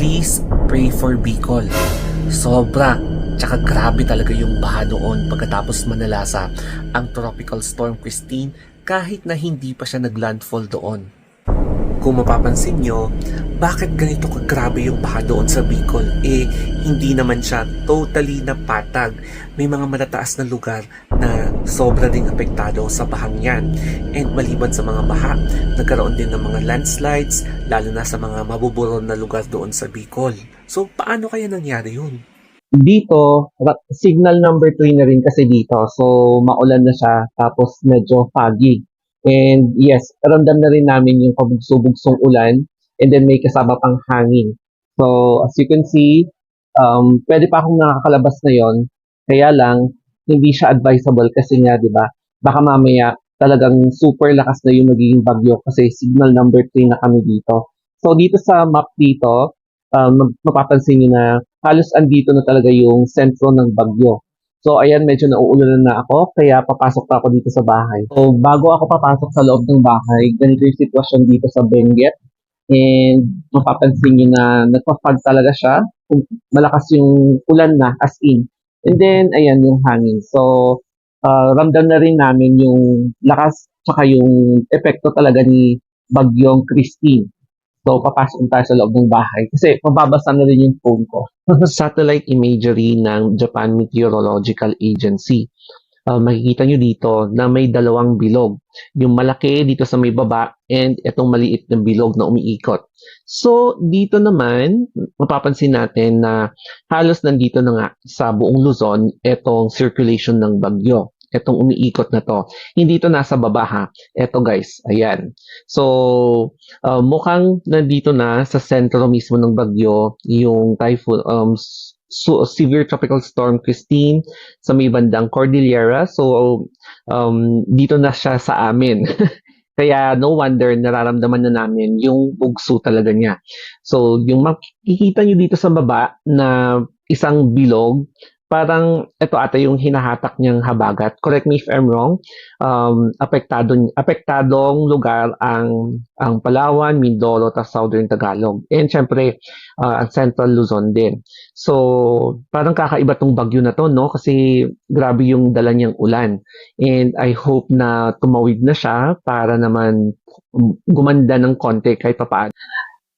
please pray for Bicol. Sobra, tsaka grabe talaga yung baha doon pagkatapos manalasa ang Tropical Storm Christine kahit na hindi pa siya naglandfall doon. Kung mapapansin nyo, bakit ganito kagrabe yung baha doon sa Bicol? Eh, hindi naman siya totally na patag. May mga matataas na lugar na sobra ding apektado sa bahang yan. And maliban sa mga baha, nagkaroon din ng mga landslides, lalo na sa mga mabuburon na lugar doon sa Bicol. So, paano kaya nangyari yun? dito, signal number 3 na rin kasi dito. So, maulan na siya, tapos medyo foggy. And yes, ramdam na rin namin yung pabugso-bugsong ulan, and then may kasama pang hangin. So, as you can see, um, pwede pa akong nakakalabas na yon kaya lang, hindi siya advisable kasi nga, di ba, baka mamaya talagang super lakas na yung magiging bagyo kasi signal number 3 na kami dito. So, dito sa map dito, um, map- mapapansin nyo na halos andito na talaga yung sentro ng bagyo. So, ayan, medyo nauulanan na ako, kaya papasok pa ako dito sa bahay. So, bago ako papasok sa loob ng bahay, ganito yung sitwasyon dito sa Benguet. And mapapansin nyo na nagpa-fog talaga siya. Kung Malakas yung ulan na, as in. And then, ayan yung hangin. So, uh, ramdam na rin namin yung lakas tsaka yung epekto talaga ni Bagyong Christine. So, papasok tayo sa loob ng bahay. Kasi, mababasa na rin yung phone ko. Satellite imagery ng Japan Meteorological Agency. Uh, makikita nyo dito na may dalawang bilog. Yung malaki dito sa may baba and itong maliit na bilog na umiikot. So, dito naman, mapapansin natin na halos nandito na nga sa buong Luzon itong circulation ng bagyo. Itong umiikot na to. Hindi to nasa baba ha. Ito guys, ayan. So, uh, mukhang nandito na sa sentro mismo ng bagyo yung typhoon um so, severe tropical storm Christine sa may bandang Cordillera. So, um dito na siya sa amin. Kaya no wonder nararamdaman na namin yung bugso talaga niya. So, yung makikita nyo dito sa baba na isang bilog, parang ito ata yung hinahatak niyang habagat. Correct me if I'm wrong. Um, apektado, apektadong lugar ang ang Palawan, Mindoro, at Southern Tagalog. And syempre, uh, ang Central Luzon din. So, parang kakaiba tong bagyo na to, no? Kasi grabe yung dala niyang ulan. And I hope na tumawid na siya para naman um, gumanda ng konti kahit papaano.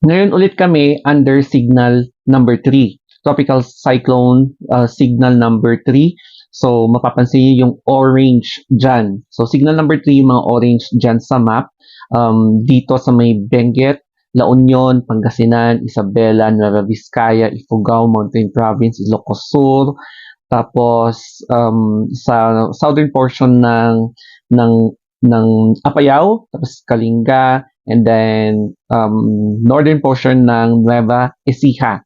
Ngayon ulit kami under signal number 3. Tropical cyclone uh, signal number 3. So, mapapansin niyo yung orange dyan. So, signal number 3, yung mga orange dyan sa map. Um, dito sa may Benguet, La Union, Pangasinan, Isabela, Nueva Vizcaya, Ifugao, Mountain Province, Ilocos Sur. Tapos, um, sa southern portion ng ng ng Apayao, tapos Kalinga, and then um, northern portion ng Nueva Ecija.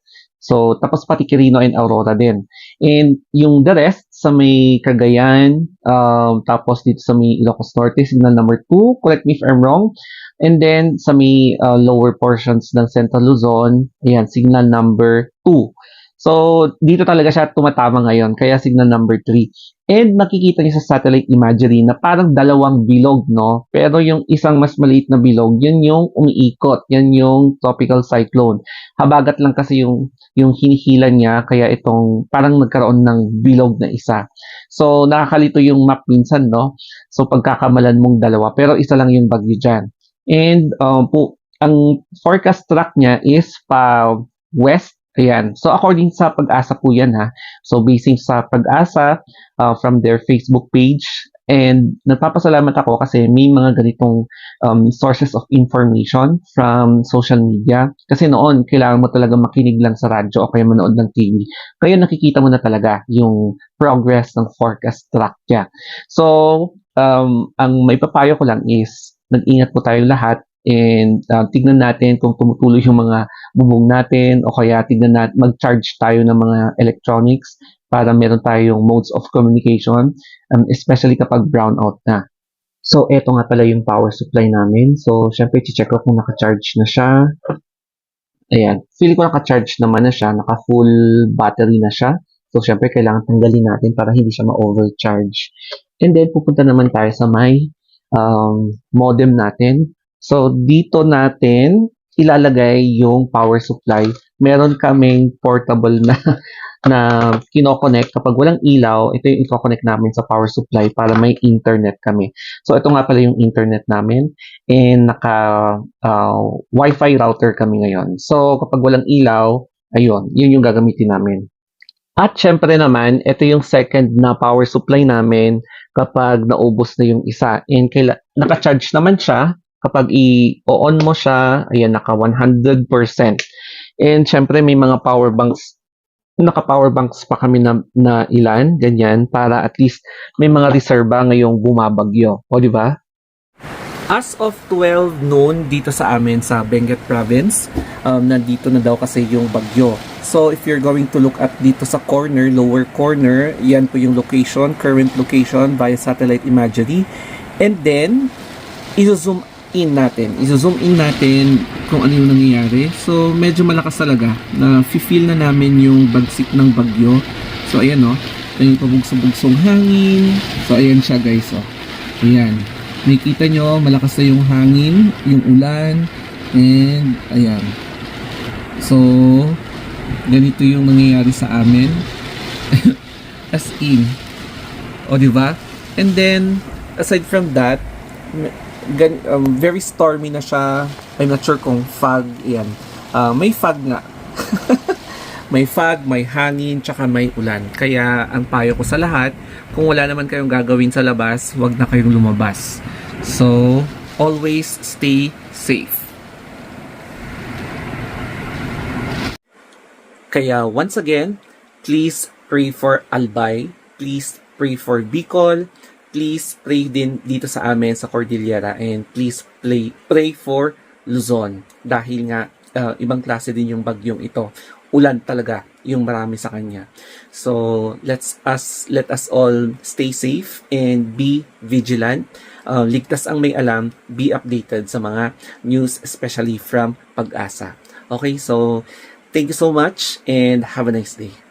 So, tapos pati Quirino and Aurora din. And yung the rest, sa may Cagayan, um, tapos dito sa may Ilocos Norte, signal number 2, correct me if I'm wrong. And then, sa may uh, lower portions ng Central Luzon, ayan, signal number 2. So, dito talaga siya tumatama ngayon, kaya signal number 3. And makikita niyo sa satellite imagery na parang dalawang bilog, no? Pero yung isang mas maliit na bilog, yun yung umiikot. Yan yung tropical cyclone. Habagat lang kasi yung yung hinihila niya, kaya itong parang nagkaroon ng bilog na isa. So, nakakalito yung map minsan, no? So, pagkakamalan mong dalawa. Pero isa lang yung bagyo dyan. And, um, po, ang forecast track niya is pa west Ayan. So, according sa pag-asa po yan ha. So, basing sa pag-asa uh, from their Facebook page. And nagpapasalamat ako kasi may mga ganitong um, sources of information from social media. Kasi noon, kailangan mo talaga makinig lang sa radyo o kaya manood ng TV. Kaya nakikita mo na talaga yung progress ng forecast track niya. So, um, ang may papayo ko lang is nag-ingat po tayo lahat and uh, tignan natin kung tumutuloy yung mga bubong natin o kaya tignan natin mag-charge tayo ng mga electronics para meron tayong modes of communication um, especially kapag brownout na. So, eto nga pala yung power supply namin. So, syempre, check ko kung naka-charge na siya. Ayan. Feeling ko naka-charge naman na siya. Naka-full battery na siya. So, syempre, kailangan tanggalin natin para hindi siya ma-overcharge. And then, pupunta naman tayo sa may um, modem natin. So, dito natin ilalagay yung power supply meron kaming portable na na kinoconnect kapag walang ilaw, ito yung i-connect namin sa power supply para may internet kami. So ito nga pala yung internet namin and naka uh, Wi-Fi router kami ngayon. So kapag walang ilaw, ayun, yun yung gagamitin namin. At syempre naman, ito yung second na power supply namin kapag naubos na yung isa. And kaila, naka-charge naman siya kapag i-on mo siya, ayan, naka 100%. And syempre may mga power banks naka-power banks pa kami na, na ilan, ganyan, para at least may mga reserba ngayong bumabagyo. O, di ba? As of 12 noon dito sa amin sa Benguet Province, um, nandito na daw kasi yung bagyo. So if you're going to look at dito sa corner, lower corner, yan po yung location, current location via satellite imagery. And then, i-zoom in natin. I-zoom in natin kung ano yung nangyayari. So medyo malakas talaga na feel na namin yung bagsik ng bagyo. So ayan o, oh, yung pabugso-bugsong hangin. So ayan siya guys o. Oh. Ayan. Nakikita nyo, malakas na yung hangin, yung ulan, and ayan. So, ganito yung nangyayari sa amin. As in. O, di ba? And then, aside from that, gan- um, very stormy na siya. I'm not sure kung fog, yan. Ah, may fog nga. may fog, may hangin, tsaka may ulan. Kaya ang payo ko sa lahat, kung wala naman kayong gagawin sa labas, wag na kayong lumabas. So, always stay safe. Kaya once again, please pray for Albay, please pray for Bicol, please pray din dito sa amin sa Cordillera and please pray, pray for Luzon dahil nga uh, ibang klase din yung bagyong ito. Ulan talaga yung marami sa kanya. So, let's us let us all stay safe and be vigilant. Uh, ligtas ang may alam, be updated sa mga news especially from Pag-asa. Okay, so thank you so much and have a nice day.